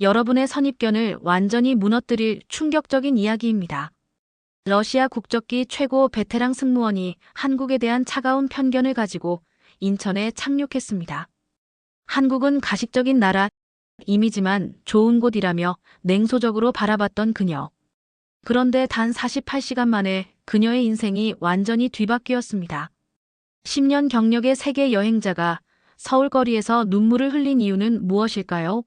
여러분의 선입견을 완전히 무너뜨릴 충격적인 이야기입니다. 러시아 국적기 최고 베테랑 승무원이 한국에 대한 차가운 편견을 가지고 인천에 착륙했습니다. 한국은 가식적인 나라, 이미지만 좋은 곳이라며 냉소적으로 바라봤던 그녀. 그런데 단 48시간 만에 그녀의 인생이 완전히 뒤바뀌었습니다. 10년 경력의 세계 여행자가 서울 거리에서 눈물을 흘린 이유는 무엇일까요?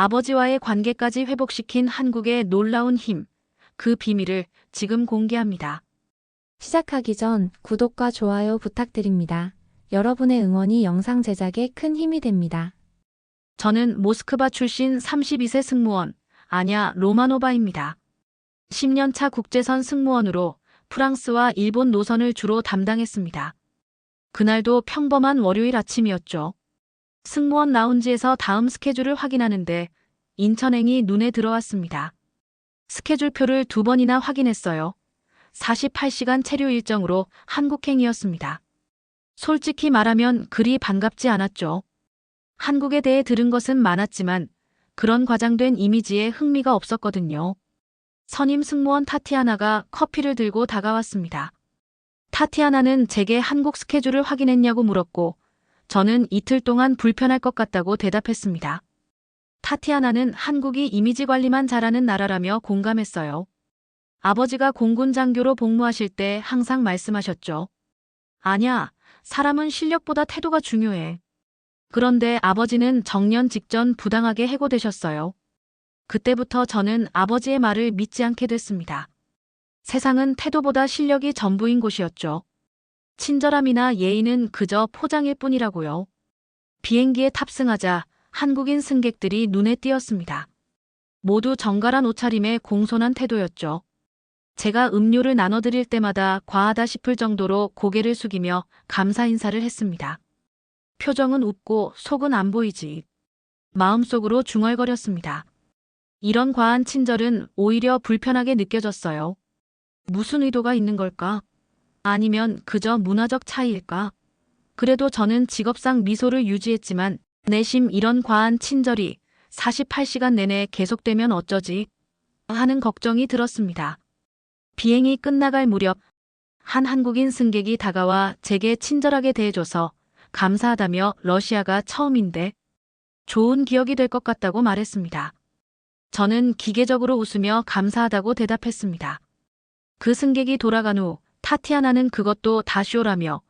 아버지와의 관계까지 회복시킨 한국의 놀라운 힘, 그 비밀을 지금 공개합니다. 시작하기 전 구독과 좋아요 부탁드립니다. 여러분의 응원이 영상 제작에 큰 힘이 됩니다. 저는 모스크바 출신 32세 승무원, 아냐 로마노바입니다. 10년차 국제선 승무원으로 프랑스와 일본 노선을 주로 담당했습니다. 그날도 평범한 월요일 아침이었죠. 승무원 라운지에서 다음 스케줄을 확인하는데 인천행이 눈에 들어왔습니다. 스케줄표를 두 번이나 확인했어요. 48시간 체류 일정으로 한국행이었습니다. 솔직히 말하면 그리 반갑지 않았죠. 한국에 대해 들은 것은 많았지만 그런 과장된 이미지에 흥미가 없었거든요. 선임 승무원 타티아나가 커피를 들고 다가왔습니다. 타티아나는 제게 한국 스케줄을 확인했냐고 물었고 저는 이틀 동안 불편할 것 같다고 대답했습니다. 타티아나는 한국이 이미지 관리만 잘하는 나라라며 공감했어요. 아버지가 공군 장교로 복무하실 때 항상 말씀하셨죠. 아냐, 사람은 실력보다 태도가 중요해. 그런데 아버지는 정년 직전 부당하게 해고되셨어요. 그때부터 저는 아버지의 말을 믿지 않게 됐습니다. 세상은 태도보다 실력이 전부인 곳이었죠. 친절함이나 예의는 그저 포장일 뿐이라고요. 비행기에 탑승하자 한국인 승객들이 눈에 띄었습니다. 모두 정갈한 옷차림에 공손한 태도였죠. 제가 음료를 나눠드릴 때마다 과하다 싶을 정도로 고개를 숙이며 감사 인사를 했습니다. 표정은 웃고 속은 안 보이지. 마음속으로 중얼거렸습니다. 이런 과한 친절은 오히려 불편하게 느껴졌어요. 무슨 의도가 있는 걸까? 아니면 그저 문화적 차이일까? 그래도 저는 직업상 미소를 유지했지만 내심 이런 과한 친절이 48시간 내내 계속되면 어쩌지? 하는 걱정이 들었습니다. 비행이 끝나갈 무렵 한 한국인 승객이 다가와 제게 친절하게 대해줘서 감사하다며 러시아가 처음인데 좋은 기억이 될 것 같다고 말했습니다. 저는 기계적으로 웃으며 감사하다고 대답했습니다. 그 승객이 돌아간 후 타티아나는 그것도 다 쇼라며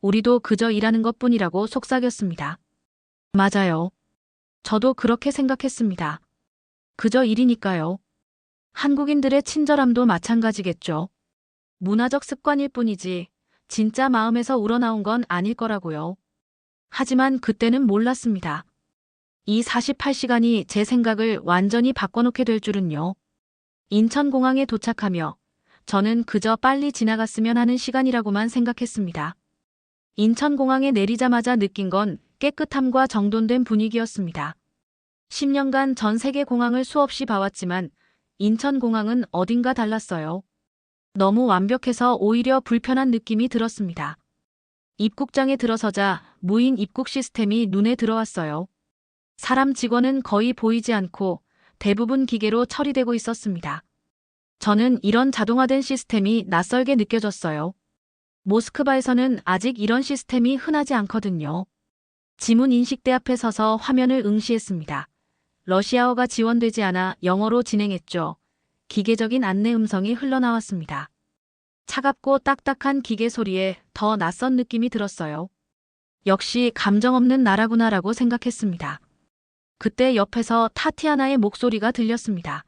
우리도 그저 일하는 것 뿐이라고 속삭였습니다. 맞아요. 저도 그렇게 생각했습니다. 그저 일이니까요. 한국인들의 친절함도 마찬가지겠죠. 문화적 습관일 뿐이지 진짜 마음에서 우러나온 건 아닐 거라고요. 하지만 그때는 몰랐습니다. 이 48시간이 제 생각을 완전히 바꿔놓게 될 줄은요. 인천공항에 도착하며 저는 그저 빨리 지나갔으면 하는 시간이라고만 생각했습니다. 인천공항에 내리자마자 느낀 건 깨끗함과 정돈된 분위기였습니다. 10년간 전 세계 공항을 수없이 봐왔지만 인천공항은 어딘가 달랐어요. 너무 완벽해서 오히려 불편한 느낌이 들었습니다. 입국장에 들어서자 무인 입국 시스템이 눈에 들어왔어요. 사람 직원은 거의 보이지 않고 대부분 기계로 처리되고 있었습니다. 저는 이런 자동화된 시스템이 낯설게 느껴졌어요. 모스크바에서는 아직 이런 시스템이 흔하지 않거든요. 지문 인식대 앞에 서서 화면을 응시했습니다. 러시아어가 지원되지 않아 영어로 진행했죠. 기계적인 안내 음성이 흘러나왔습니다. 차갑고 딱딱한 기계 소리에 더 낯선 느낌이 들었어요. 역시 감정 없는 나라구나라고 생각했습니다. 그때 옆에서 타티아나의 목소리가 들렸습니다.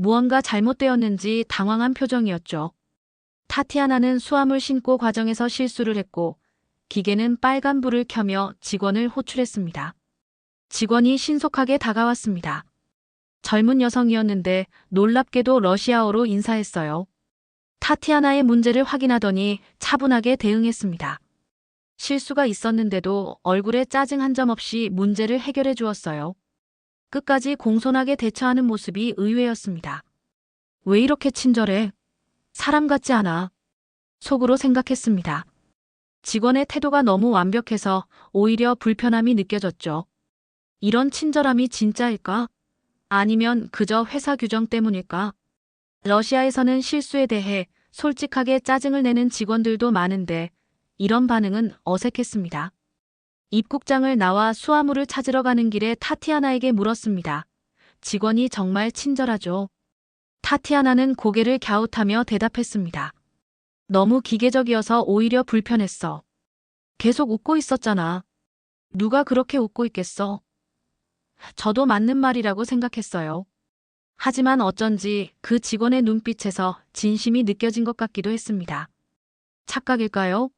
무언가 잘못되었는지 당황한 표정이었죠. 타티아나는 수화물 신고 과정에서 실수를 했고 기계는 빨간 불을 켜며 직원을 호출했습니다. 직원이 신속하게 다가왔습니다. 젊은 여성이었는데 놀랍게도 러시아어로 인사했어요. 타티아나의 문제를 확인하더니 차분하게 대응했습니다. 실수가 있었는데도 얼굴에 짜증 한 점 없이 문제를 해결해 주었어요. 끝까지 공손하게 대처하는 모습이 의외였습니다. 왜 이렇게 친절해? 사람 같지 않아. 속으로 생각했습니다. 직원의 태도가 너무 완벽해서 오히려 불편함이 느껴졌죠. 이런 친절함이 진짜일까? 아니면 그저 회사 규정 때문일까? 러시아에서는 실수에 대해 솔직하게 짜증을 내는 직원들도 많은데 이런 반응은 어색했습니다. 입국장을 나와 수화물을 찾으러 가는 길에 타티아나에게 물었습니다. 직원이 정말 친절하죠. 타티아나는 고개를 갸웃하며 대답했습니다. 너무 기계적이어서 오히려 불편했어. 계속 웃고 있었잖아. 누가 그렇게 웃고 있겠어? 저도 맞는 말이라고 생각했어요. 하지만 어쩐지 그 직원의 눈빛에서 진심이 느껴진 것 같기도 했습니다. 착각일까요?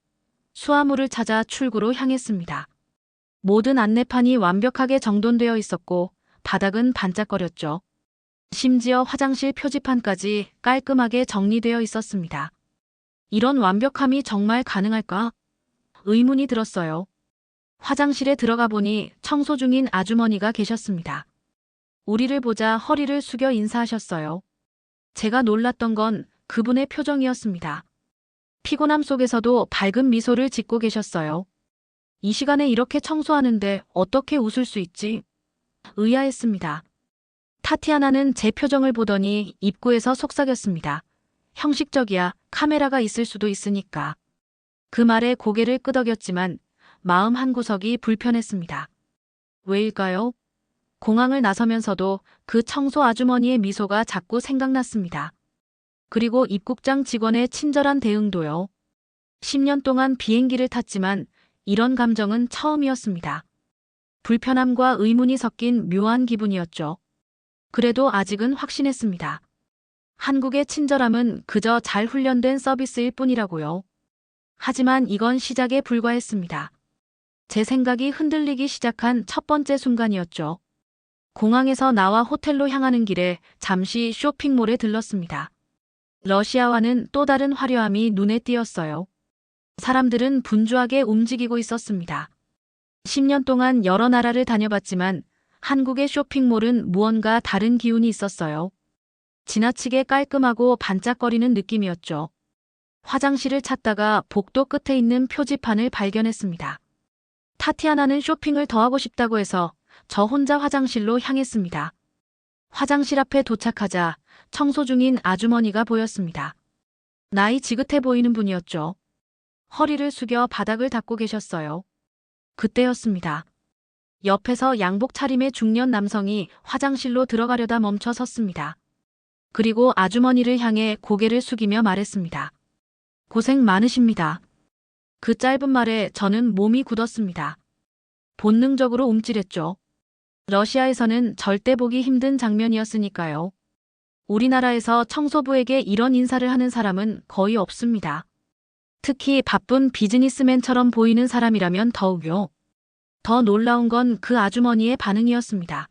수화물을 찾아 출구로 향했습니다. 모든 안내판이 완벽하게 정돈되어 있었고 바닥은 반짝거렸죠. 심지어 화장실 표지판까지 깔끔하게 정리되어 있었습니다. 이런 완벽함이 정말 가능할까? 의문이 들었어요. 화장실에 들어가 보니 청소 중인 아주머니가 계셨습니다. 우리를 보자 허리를 숙여 인사하셨어요. 제가 놀랐던 건 그분의 표정이었습니다. 피곤함 속에서도 밝은 미소를 짓고 계셨어요. 이 시간에 이렇게 청소하는데 어떻게 웃을 수 있지? 의아했습니다. 타티아나는 제 표정을 보더니 입구에서 속삭였습니다. 형식적이야 카메라가 있을 수도 있으니까. 그 말에 고개를 끄덕였지만 마음 한구석이 불편했습니다. 왜일까요? 공항을 나서면서도 그 청소 아주머니의 미소가 자꾸 생각났습니다. 그리고 입국장 직원의 친절한 대응도요. 10년 동안 비행기를 탔지만 이런 감정은 처음이었습니다. 불편함과 의문이 섞인 묘한 기분이었죠. 그래도 아직은 확신했습니다. 한국의 친절함은 그저 잘 훈련된 서비스일 뿐이라고요. 하지만 이건 시작에 불과했습니다. 제 생각이 흔들리기 시작한 첫 번째 순간이었죠. 공항에서 나와 호텔로 향하는 길에 잠시 쇼핑몰에 들렀습니다. 러시아와는 또 다른 화려함이 눈에 띄었어요. 사람들은 분주하게 움직이고 있었습니다. 10년 동안 여러 나라를 다녀봤지만 한국의 쇼핑몰은 무언가 다른 기운이 있었어요. 지나치게 깔끔하고 반짝거리는 느낌이었죠. 화장실을 찾다가 복도 끝에 있는 표지판을 발견했습니다. 타티아나는 쇼핑을 더 하고 싶다고 해서 저 혼자 화장실로 향했습니다. 화장실 앞에 도착하자 청소 중인 아주머니가 보였습니다. 나이 지긋해 보이는 분이었죠. 허리를 숙여 바닥을 닦고 계셨어요. 그때였습니다. 옆에서 양복 차림의 중년 남성이 화장실로 들어가려다 멈춰 섰습니다. 그리고 아주머니를 향해 고개를 숙이며 말했습니다. 고생 많으십니다. 그 짧은 말에 저는 몸이 굳었습니다. 본능적으로 움찔했죠. 러시아에서는 절대 보기 힘든 장면이었으니까요. 우리나라에서 청소부에게 이런 인사를 하는 사람은 거의 없습니다. 특히 바쁜 비즈니스맨처럼 보이는 사람이라면 더욱요. 더 놀라운 건 그 아주머니의 반응이었습니다.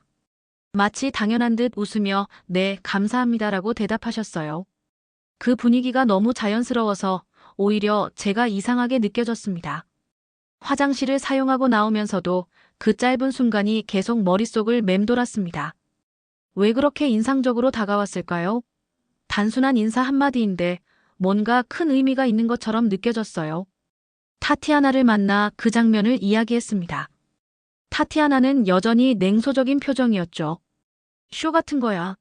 마치 당연한 듯 웃으며 네, 감사합니다라고 대답하셨어요. 그 분위기가 너무 자연스러워서 오히려 제가 이상하게 느껴졌습니다. 화장실을 사용하고 나오면서도 그 짧은 순간이 계속 머릿속을 맴돌았습니다. 왜 그렇게 인상적으로 다가왔을까요? 단순한 인사 한마디인데 뭔가 큰 의미가 있는 것처럼 느껴졌어요. 타티아나를 만나 그 장면을 이야기했습니다. 타티아나는 여전히 냉소적인 표정이었죠. 쇼 같은 거야.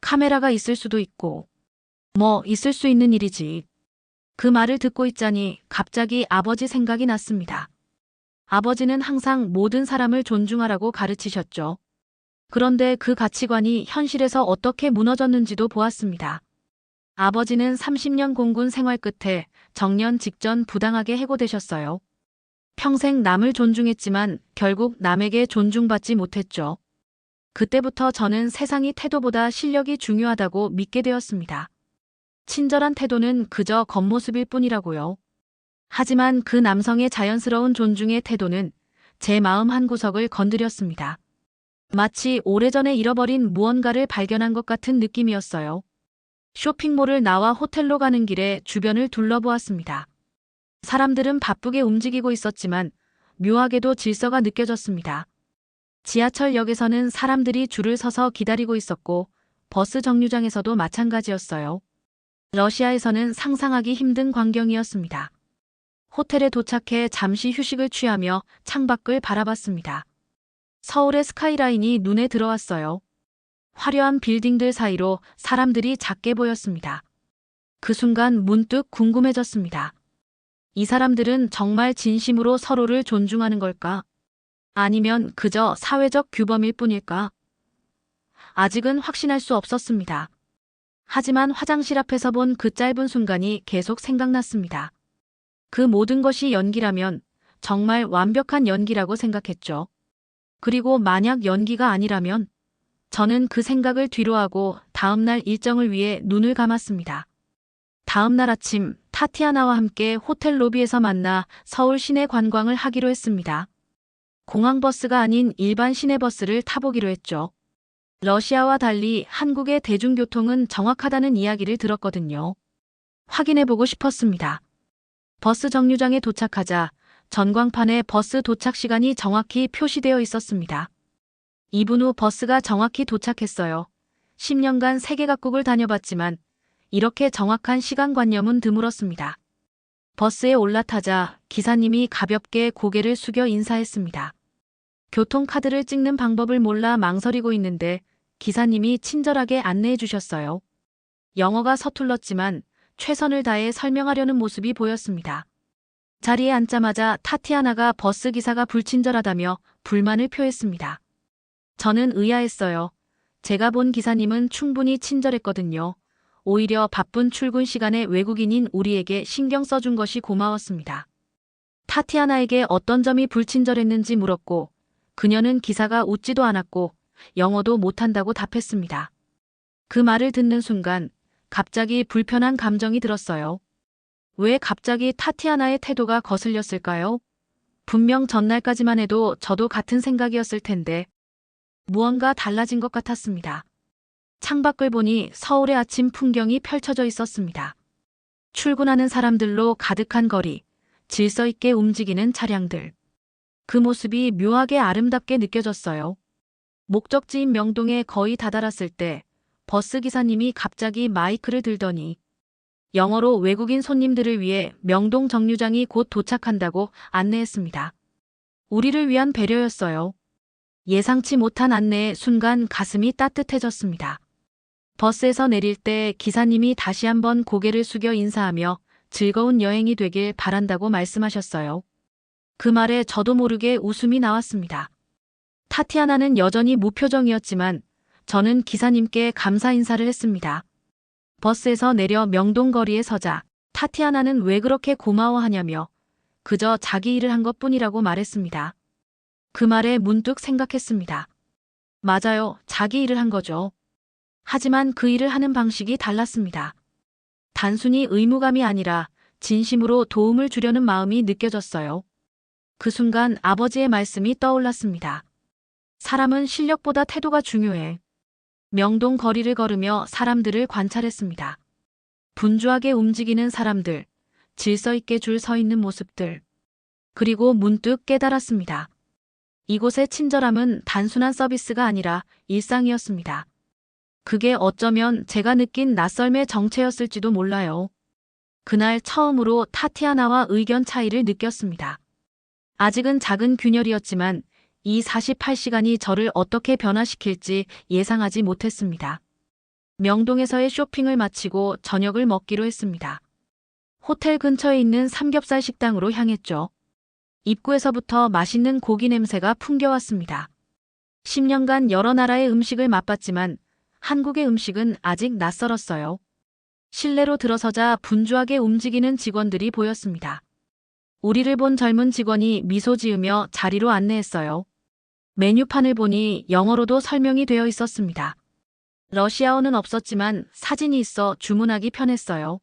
카메라가 있을 수도 있고. 뭐, 있을 수 있는 일이지. 그 말을 듣고 있자니 갑자기 아버지 생각이 났습니다. 아버지는 항상 모든 사람을 존중하라고 가르치셨죠. 그런데 그 가치관이 현실에서 어떻게 무너졌는지도 보았습니다. 아버지는 30년 공군 생활 끝에 정년 직전 부당하게 해고되셨어요. 평생 남을 존중했지만 결국 남에게 존중받지 못했죠. 그때부터 저는 세상이 태도보다 실력이 중요하다고 믿게 되었습니다. 친절한 태도는 그저 겉모습일 뿐이라고요. 하지만 그 남성의 자연스러운 존중의 태도는 제 마음 한구석을 건드렸습니다. 마치 오래전에 잃어버린 무언가를 발견한 것 같은 느낌이었어요. 쇼핑몰을 나와 호텔로 가는 길에 주변을 둘러보았습니다. 사람들은 바쁘게 움직이고 있었지만 묘하게도 질서가 느껴졌습니다. 지하철역에서는 사람들이 줄을 서서 기다리고 있었고 버스 정류장에서도 마찬가지였어요. 러시아에서는 상상하기 힘든 광경이었습니다. 호텔에 도착해 잠시 휴식을 취하며 창밖을 바라봤습니다. 서울의 스카이라인이 눈에 들어왔어요. 화려한 빌딩들 사이로 사람들이 작게 보였습니다. 그 순간 문득 궁금해졌습니다. 이 사람들은 정말 진심으로 서로를 존중하는 걸까? 아니면 그저 사회적 규범일 뿐일까? 아직은 확신할 수 없었습니다. 하지만 화장실 앞에서 본 그 짧은 순간이 계속 생각났습니다. 그 모든 것이 연기라면 정말 완벽한 연기라고 생각했죠. 그리고 만약 연기가 아니라면 저는 그 생각을 뒤로하고 다음날 일정을 위해 눈을 감았습니다. 다음날 아침 타티아나와 함께 호텔 로비에서 만나 서울 시내 관광을 하기로 했습니다. 공항버스가 아닌 일반 시내버스를 타보기로 했죠. 러시아와 달리 한국의 대중교통은 정확하다는 이야기를 들었거든요. 확인해보고 싶었습니다. 버스 정류장에 도착하자 전광판에 버스 도착 시간이 정확히 표시되어 있었습니다. 2분 후 버스가 정확히 도착했어요. 10년간 세계 각국을 다녀봤지만 이렇게 정확한 시간관념은 드물었습니다. 버스에 올라타자 기사님이 가볍게 고개를 숙여 인사했습니다. 교통카드를 찍는 방법을 몰라 망설이고 있는데 기사님이 친절하게 안내해 주셨어요. 영어가 서툴렀지만 최선을 다해 설명하려는 모습이 보였습니다. 자리에 앉자마자 타티아나가 버스 기사가 불친절하다며 불만을 표했습니다. 저는 의아했어요. 제가 본 기사님은 충분히 친절했거든요. 오히려 바쁜 출근 시간에 외국인인 우리에게 신경 써준 것이 고마웠습니다. 타티아나에게 어떤 점이 불친절했는지 물었고 그녀는 기사가 웃지도 않았고 영어도 못한다고 답했습니다. 그 말을 듣는 순간 갑자기 불편한 감정이 들었어요. 왜 갑자기 타티아나의 태도가 거슬렸을까요? 분명 전날까지만 해도 저도 같은 생각이었을 텐데 무언가 달라진 것 같았습니다. 창밖을 보니 서울의 아침 풍경이 펼쳐져 있었습니다. 출근하는 사람들로 가득한 거리, 질서 있게 움직이는 차량들. 그 모습이 묘하게 아름답게 느껴졌어요. 목적지인 명동에 거의 다다랐을 때 버스 기사님이 갑자기 마이크를 들더니 영어로 외국인 손님들을 위해 명동 정류장이 곧 도착한다고 안내했습니다. 우리를 위한 배려였어요. 예상치 못한 안내에 순간 가슴이 따뜻해졌습니다. 버스에서 내릴 때 기사님이 다시 한번 고개를 숙여 인사하며 즐거운 여행이 되길 바란다고 말씀하셨어요. 그 말에 저도 모르게 웃음이 나왔습니다. 타티아나는 여전히 무표정이었지만 저는 기사님께 감사 인사를 했습니다. 버스에서 내려 명동 거리에 서자 타티아나는 왜 그렇게 고마워하냐며 그저 자기 일을 한 것뿐이라고 말했습니다. 그 말에 문득 생각했습니다. 맞아요. 자기 일을 한 거죠. 하지만 그 일을 하는 방식이 달랐습니다. 단순히 의무감이 아니라 진심으로 도움을 주려는 마음이 느껴졌어요. 그 순간 아버지의 말씀이 떠올랐습니다. 사람은 실력보다 태도가 중요해. 명동 거리를 걸으며 사람들을 관찰했습니다. 분주하게 움직이는 사람들, 질서 있게 줄 서 있는 모습들. 그리고 문득 깨달았습니다. 이곳의 친절함은 단순한 서비스가 아니라 일상이었습니다. 그게 어쩌면 제가 느낀 낯설의 정체였을지도 몰라요. 그날 처음으로 타티아나와 의견 차이를 느꼈습니다. 아직은 작은 균열이었지만 이 48시간이 저를 어떻게 변화시킬지 예상하지 못했습니다. 명동에서의 쇼핑을 마치고 저녁을 먹기로 했습니다. 호텔 근처에 있는 삼겹살 식당으로 향했죠. 입구에서부터 맛있는 고기 냄새가 풍겨왔습니다. 10년간 여러 나라의 음식을 맛봤지만 한국의 음식은 아직 낯설었어요. 실내로 들어서자 분주하게 움직이는 직원들이 보였습니다. 우리를 본 젊은 직원이 미소 지으며 자리로 안내했어요. 메뉴판을 보니 영어로도 설명이 되어 있었습니다. 러시아어는 없었지만 사진이 있어 주문하기 편했어요.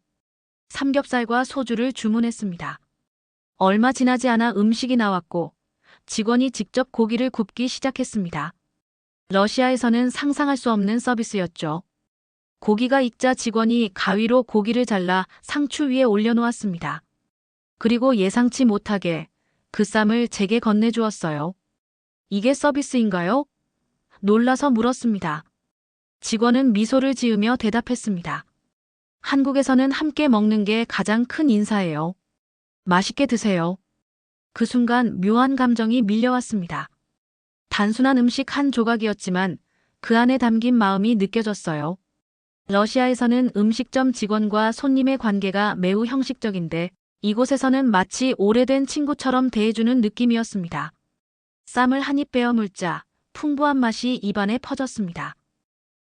삼겹살과 소주를 주문했습니다. 얼마 지나지 않아 음식이 나왔고 직원이 직접 고기를 굽기 시작했습니다. 러시아에서는 상상할 수 없는 서비스였죠. 고기가 익자 직원이 가위로 고기를 잘라 상추 위에 올려놓았습니다. 그리고 예상치 못하게 그 쌈을 제게 건네주었어요. 이게 서비스인가요? 놀라서 물었습니다. 직원은 미소를 지으며 대답했습니다. 한국에서는 함께 먹는 게 가장 큰 인사예요. 맛있게 드세요. 그 순간 묘한 감정이 밀려왔습니다. 단순한 음식 한 조각이었지만 그 안에 담긴 마음이 느껴졌어요. 러시아에서는 음식점 직원과 손님의 관계가 매우 형식적인데 이곳에서는 마치 오래된 친구처럼 대해주는 느낌이었습니다. 쌈을 한 입 베어 물자 풍부한 맛이 입안에 퍼졌습니다.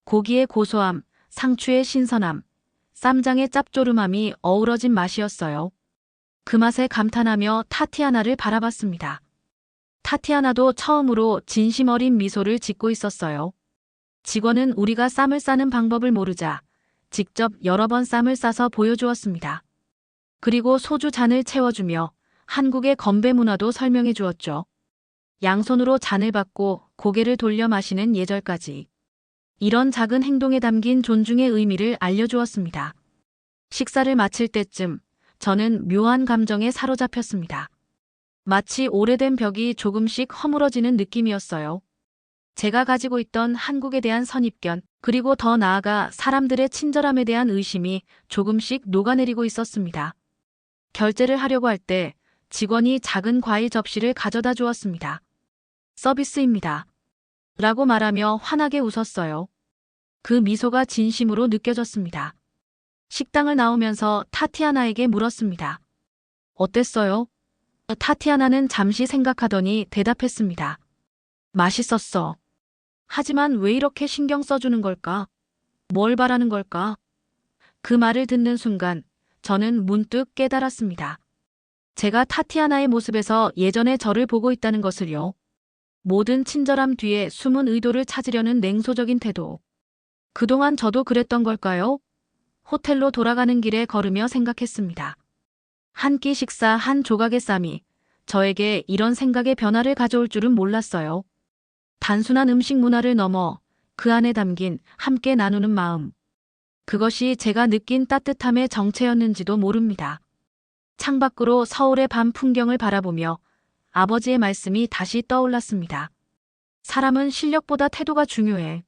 고기의 고소함, 상추의 신선함, 쌈장의 짭조름함이 어우러진 맛이었어요. 그 맛에 감탄하며 타티아나를 바라봤습니다. 타티아나도 처음으로 진심 어린 미소를 짓고 있었어요. 직원은 우리가 쌈을 싸는 방법을 모르자 직접 여러 번 쌈을 싸서 보여주었습니다. 그리고 소주 잔을 채워주며 한국의 건배 문화도 설명해 주었죠. 양손으로 잔을 받고 고개를 돌려 마시는 예절까지. 이런 작은 행동에 담긴 존중의 의미를 알려주었습니다. 식사를 마칠 때쯤 저는 묘한 감정에 사로잡혔습니다. 마치 오래된 벽이 조금씩 허물어지는 느낌이었어요. 제가 가지고 있던 한국에 대한 선입견, 그리고 더 나아가 사람들의 친절함에 대한 의심이 조금씩 녹아내리고 있었습니다. 결제를 하려고 할 때 직원이 작은 과일 접시를 가져다 주었습니다. 서비스입니다. 라고 말하며 환하게 웃었어요. 그 미소가 진심으로 느껴졌습니다. 식당을 나오면서 타티아나에게 물었습니다. 어땠어요? 타티아나는 잠시 생각하더니 대답했습니다. 맛있었어. 하지만 왜 이렇게 신경 써주는 걸까? 뭘 바라는 걸까? 그 말을 듣는 순간 저는 문득 깨달았습니다. 제가 타티아나의 모습에서 예전의 저를 보고 있다는 것을요. 모든 친절함 뒤에 숨은 의도를 찾으려는 냉소적인 태도. 그동안 저도 그랬던 걸까요? 호텔로 돌아가는 길에 걸으며 생각했습니다. 한 끼 식사 한 조각의 쌈이 저에게 이런 생각의 변화를 가져올 줄은 몰랐어요. 단순한 음식 문화를 넘어 그 안에 담긴 함께 나누는 마음. 그것이 제가 느낀 따뜻함의 정체였는지도 모릅니다. 창밖으로 서울의 밤 풍경을 바라보며 아버지의 말씀이 다시 떠올랐습니다. 사람은 실력보다 태도가 중요해.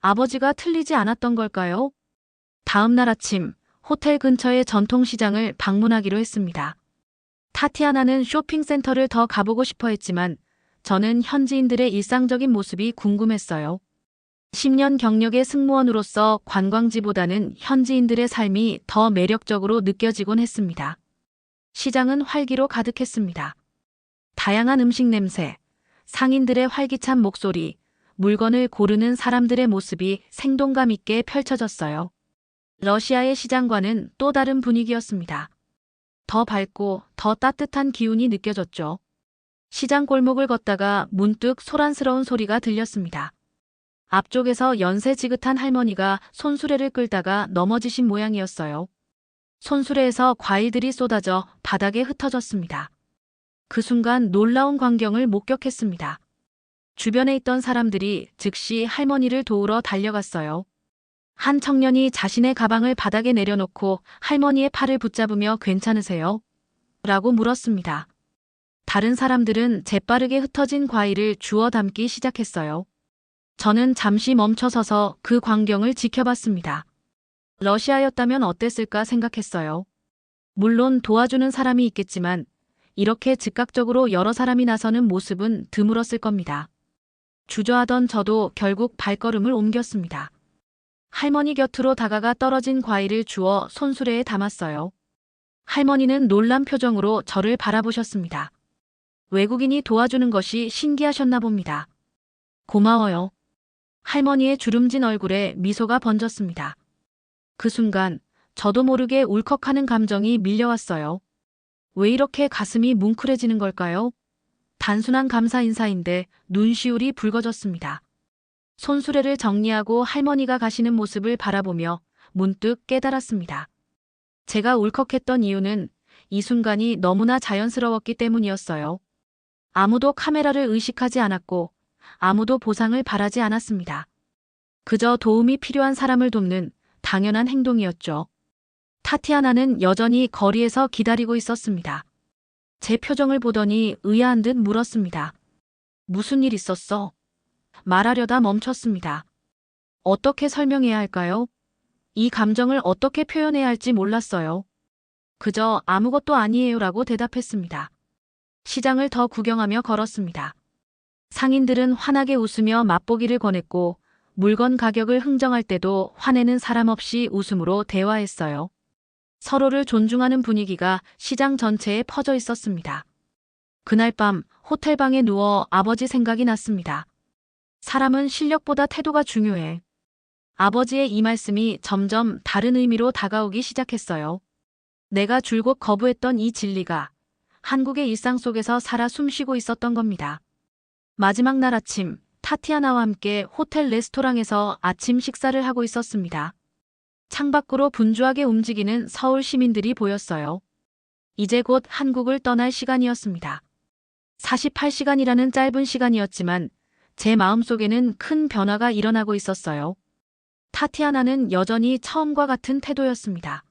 아버지가 틀리지 않았던 걸까요? 다음 날 아침 호텔 근처의 전통시장을 방문하기로 했습니다. 타티아나는 쇼핑센터를 더 가보고 싶어 했지만 저는 현지인들의 일상적인 모습이 궁금했어요. 10년 경력의 승무원으로서 관광지보다는 현지인들의 삶이 더 매력적으로 느껴지곤 했습니다. 시장은 활기로 가득했습니다. 다양한 음식 냄새, 상인들의 활기찬 목소리, 물건을 고르는 사람들의 모습이 생동감 있게 펼쳐졌어요. 러시아의 시장과는 또 다른 분위기였습니다. 더 밝고 더 따뜻한 기운이 느껴졌죠. 시장 골목을 걷다가 문득 소란스러운 소리가 들렸습니다. 앞쪽에서 연세 지긋한 할머니가 손수레를 끌다가 넘어지신 모양이었어요. 손수레에서 과일들이 쏟아져 바닥에 흩어졌습니다. 그 순간 놀라운 광경을 목격했습니다. 주변에 있던 사람들이 즉시 할머니를 도우러 달려갔어요. 한 청년이 자신의 가방을 바닥에 내려놓고 할머니의 팔을 붙잡으며 괜찮으세요? 라고 물었습니다. 다른 사람들은 재빠르게 흩어진 과일을 주워 담기 시작했어요. 저는 잠시 멈춰서서 그 광경을 지켜봤습니다. 러시아였다면 어땠을까 생각했어요. 물론 도와주는 사람이 있겠지만 이렇게 즉각적으로 여러 사람이 나서는 모습은 드물었을 겁니다. 주저하던 저도 결국 발걸음을 옮겼습니다. 할머니 곁으로 다가가 떨어진 과일을 주워 손수레에 담았어요. 할머니는 놀란 표정으로 저를 바라보셨습니다. 외국인이 도와주는 것이 신기하셨나 봅니다. 고마워요. 할머니의 주름진 얼굴에 미소가 번졌습니다. 그 순간 저도 모르게 울컥하는 감정이 밀려왔어요. 왜 이렇게 가슴이 뭉클해지는 걸까요? 단순한 감사 인사인데 눈시울이 붉어졌습니다. 손수레를 정리하고 할머니가 가시는 모습을 바라보며 문득 깨달았습니다. 제가 울컥했던 이유는 이 순간이 너무나 자연스러웠기 때문이었어요. 아무도 카메라를 의식하지 않았고 아무도 보상을 바라지 않았습니다. 그저 도움이 필요한 사람을 돕는 당연한 행동이었죠. 타티아나는 여전히 거리에서 기다리고 있었습니다. 제 표정을 보더니 의아한 듯 물었습니다. 무슨 일 있었어? 말하려다 멈췄습니다. 어떻게 설명해야 할까요? 이 감정을 어떻게 표현해야 할지 몰랐어요. 그저 아무것도 아니에요 라고 대답했습니다. 시장을 더 구경하며 걸었습니다. 상인들은 환하게 웃으며 맛보기를 권했고 물건 가격을 흥정할 때도 화내는 사람 없이 웃음으로 대화했어요. 서로를 존중하는 분위기가 시장 전체에 퍼져 있었습니다. 그날 밤 호텔방에 누워 아버지 생각이 났습니다. 사람은 실력보다 태도가 중요해. 아버지의 이 말씀이 점점 다른 의미로 다가오기 시작했어요. 내가 줄곧 거부했던 이 진리가 한국의 일상 속에서 살아 숨쉬고 있었던 겁니다. 마지막 날 아침, 타티아나와 함께 호텔 레스토랑에서 아침 식사를 하고 있었습니다. 창밖으로 분주하게 움직이는 서울 시민들이 보였어요. 이제 곧 한국을 떠날 시간이었습니다. 48시간이라는 짧은 시간이었지만 제 마음속에는 큰 변화가 일어나고 있었어요. 타티아나는 여전히 처음과 같은 태도였습니다.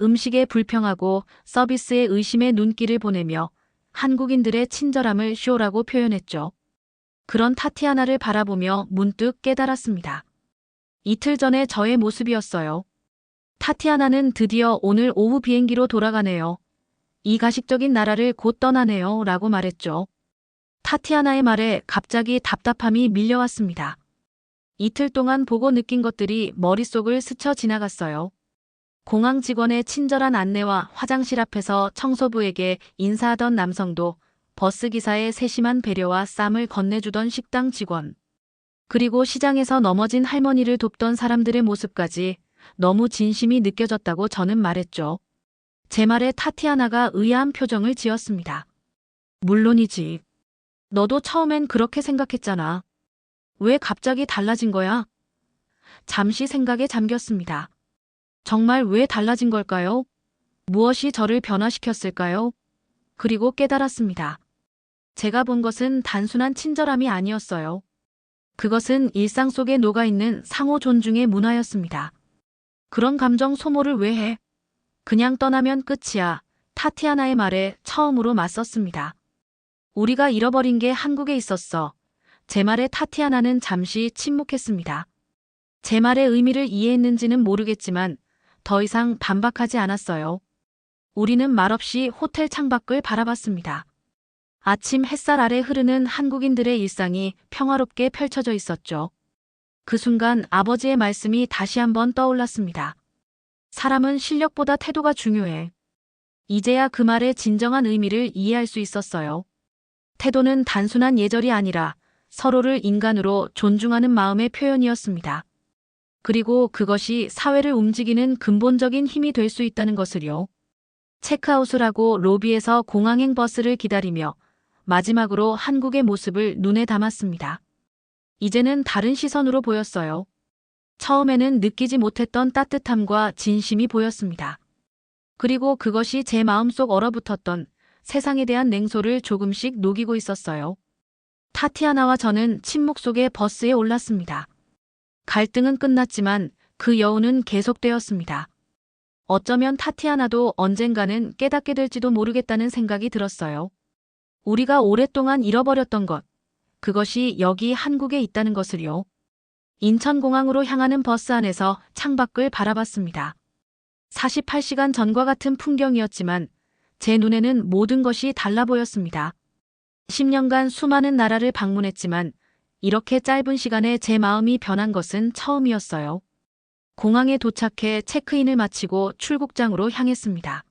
음식에 불평하고 서비스에 의심의 눈길을 보내며 한국인들의 친절함을 쇼라고 표현했죠. 그런 타티아나를 바라보며 문득 깨달았습니다. 이틀 전에 저의 모습이었어요. 타티아나는 드디어 오늘 오후 비행기로 돌아가네요. 이 가식적인 나라를 곧 떠나네요. 라고 말했죠. 타티아나의 말에 갑자기 답답함이 밀려왔습니다. 이틀 동안 보고 느낀 것들이 머릿속을 스쳐 지나갔어요. 공항 직원의 친절한 안내와 화장실 앞에서 청소부에게 인사하던 남성도 버스 기사의 세심한 배려와 쌈을 건네주던 식당 직원, 그리고 시장에서 넘어진 할머니를 돕던 사람들의 모습까지 너무 진심이 느껴졌다고 저는 말했죠. 제 말에 타티아나가 의아한 표정을 지었습니다. 물론이지. 너도 처음엔 그렇게 생각했잖아. 왜 갑자기 달라진 거야? 잠시 생각에 잠겼습니다. 정말 왜 달라진 걸까요? 무엇이 저를 변화시켰을까요? 그리고 깨달았습니다. 제가 본 것은 단순한 친절함이 아니었어요. 그것은 일상 속에 녹아있는 상호 존중의 문화였습니다. 그런 감정 소모를 왜 해? 그냥 떠나면 끝이야. 타티아나의 말에 처음으로 맞섰습니다. 우리가 잃어버린 게 한국에 있었어. 제 말에 타티아나는 잠시 침묵했습니다. 제 말의 의미를 이해했는지는 모르겠지만 더 이상 반박하지 않았어요. 우리는 말없이 호텔 창밖을 바라봤습니다. 아침 햇살 아래 흐르는 한국인들의 일상이 평화롭게 펼쳐져 있었죠. 그 순간 아버지의 말씀이 다시 한번 떠올랐습니다. 사람은 실력보다 태도가 중요해. 이제야 그 말의 진정한 의미를 이해할 수 있었어요. 태도는 단순한 예절이 아니라 서로를 인간으로 존중하는 마음의 표현이었습니다. 그리고 그것이 사회를 움직이는 근본적인 힘이 될 수 있다는 것을요. 체크아웃을 하고 로비에서 공항행 버스를 기다리며 마지막으로 한국의 모습을 눈에 담았습니다. 이제는 다른 시선으로 보였어요. 처음에는 느끼지 못했던 따뜻함과 진심이 보였습니다. 그리고 그것이 제 마음속 얼어붙었던 세상에 대한 냉소를 조금씩 녹이고 있었어요. 타티아나와 저는 침묵 속에 버스에 올랐습니다. 갈등은 끝났지만 그 여운은 계속되었습니다. 어쩌면 타티아나도 언젠가는 깨닫게 될지도 모르겠다는 생각이 들었어요. 우리가 오랫동안 잃어버렸던 것, 그것이 여기 한국에 있다는 것을요. 인천공항으로 향하는 버스 안에서 창밖을 바라봤습니다. 48시간 전과 같은 풍경이었지만 제 눈에는 모든 것이 달라 보였습니다. 10년간 수많은 나라를 방문했지만 이렇게 짧은 시간에 제 마음이 변한 것은 처음이었어요. 공항에 도착해 체크인을 마치고 출국장으로 향했습니다.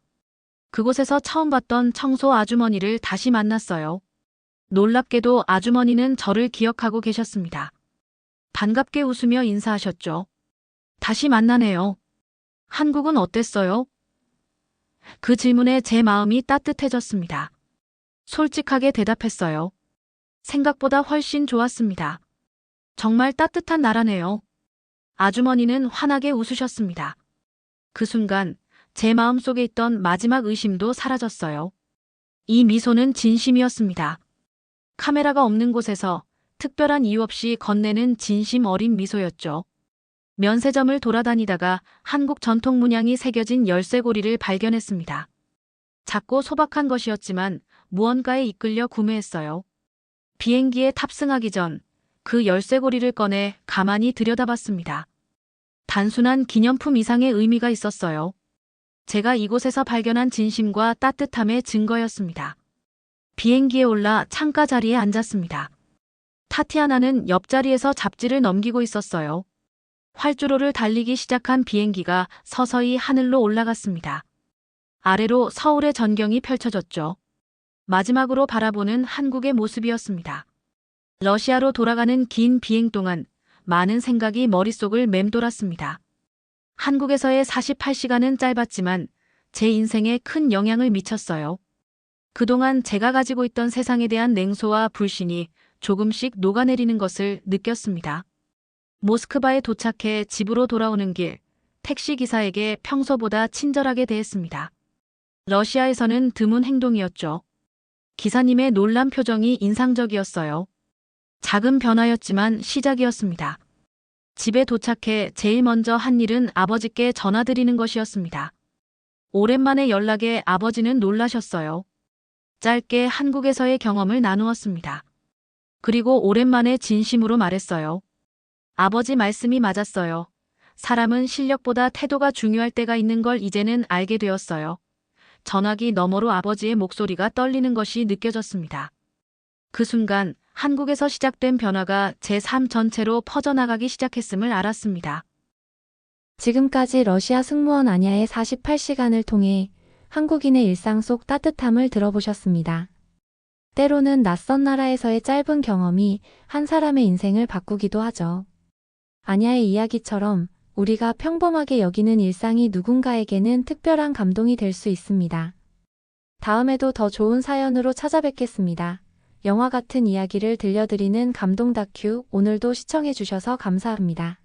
그곳에서 처음 봤던 청소 아주머니를 다시 만났어요. 놀랍게도 아주머니는 저를 기억하고 계셨습니다. 반갑게 웃으며 인사하셨죠. 다시 만나네요. 한국은 어땠어요? 그 질문에 제 마음이 따뜻해졌습니다. 솔직하게 대답했어요. 생각보다 훨씬 좋았습니다. 정말 따뜻한 나라네요. 아주머니는 환하게 웃으셨습니다. 그 순간 제 마음속에 있던 마지막 의심도 사라졌어요. 이 미소는 진심이었습니다. 카메라가 없는 곳에서 특별한 이유 없이 건네는 진심 어린 미소였죠. 면세점을 돌아다니다가 한국 전통 문양이 새겨진 열쇠고리를 발견했습니다. 작고 소박한 것이었지만 무언가에 이끌려 구매했어요. 비행기에 탑승하기 전 그 열쇠고리를 꺼내 가만히 들여다봤습니다. 단순한 기념품 이상의 의미가 있었어요. 제가 이곳에서 발견한 진심과 따뜻함의 증거였습니다. 비행기에 올라 창가 자리에 앉았습니다. 타티아나는 옆자리에서 잡지를 넘기고 있었어요. 활주로를 달리기 시작한 비행기가 서서히 하늘로 올라갔습니다. 아래로 서울의 전경이 펼쳐졌죠. 마지막으로 바라보는 한국의 모습이었습니다. 러시아로 돌아가는 긴 비행 동안 많은 생각이 머릿속을 맴돌았습니다. 한국에서의 48시간은 짧았지만 제 인생에 큰 영향을 미쳤어요. 그동안 제가 가지고 있던 세상에 대한 냉소와 불신이 조금씩 녹아내리는 것을 느꼈습니다. 모스크바에 도착해 집으로 돌아오는 길, 택시 기사에게 평소보다 친절하게 대했습니다. 러시아에서는 드문 행동이었죠. 기사님의 놀란 표정이 인상적이었어요. 작은 변화였지만 시작이었습니다. 집에 도착해 제일 먼저 한 일은 아버지께 전화드리는 것이었습니다. 오랜만에 연락에 아버지는 놀라셨어요. 짧게 한국에서의 경험을 나누었습니다. 그리고 오랜만에 진심으로 말했어요. 아버지 말씀이 맞았어요. 사람은 실력보다 태도가 중요할 때가 있는 걸 이제는 알게 되었어요. 전화기 너머로 아버지의 목소리가 떨리는 것이 느껴졌습니다. 그 순간 한국에서 시작된 변화가 제 삶 전체로 퍼져나가기 시작했음을 알았습니다. 지금까지 러시아 승무원 아냐의 48시간을 통해 한국인의 일상 속 따뜻함을 들어보셨습니다. 때로는 낯선 나라에서의 짧은 경험이 한 사람의 인생을 바꾸기도 하죠. 아냐의 이야기처럼 우리가 평범하게 여기는 일상이 누군가에게는 특별한 감동이 될 수 있습니다. 다음에도 더 좋은 사연으로 찾아뵙겠습니다. 영화 같은 이야기를 들려드리는 감동 다큐 오늘도 시청해주셔서 감사합니다.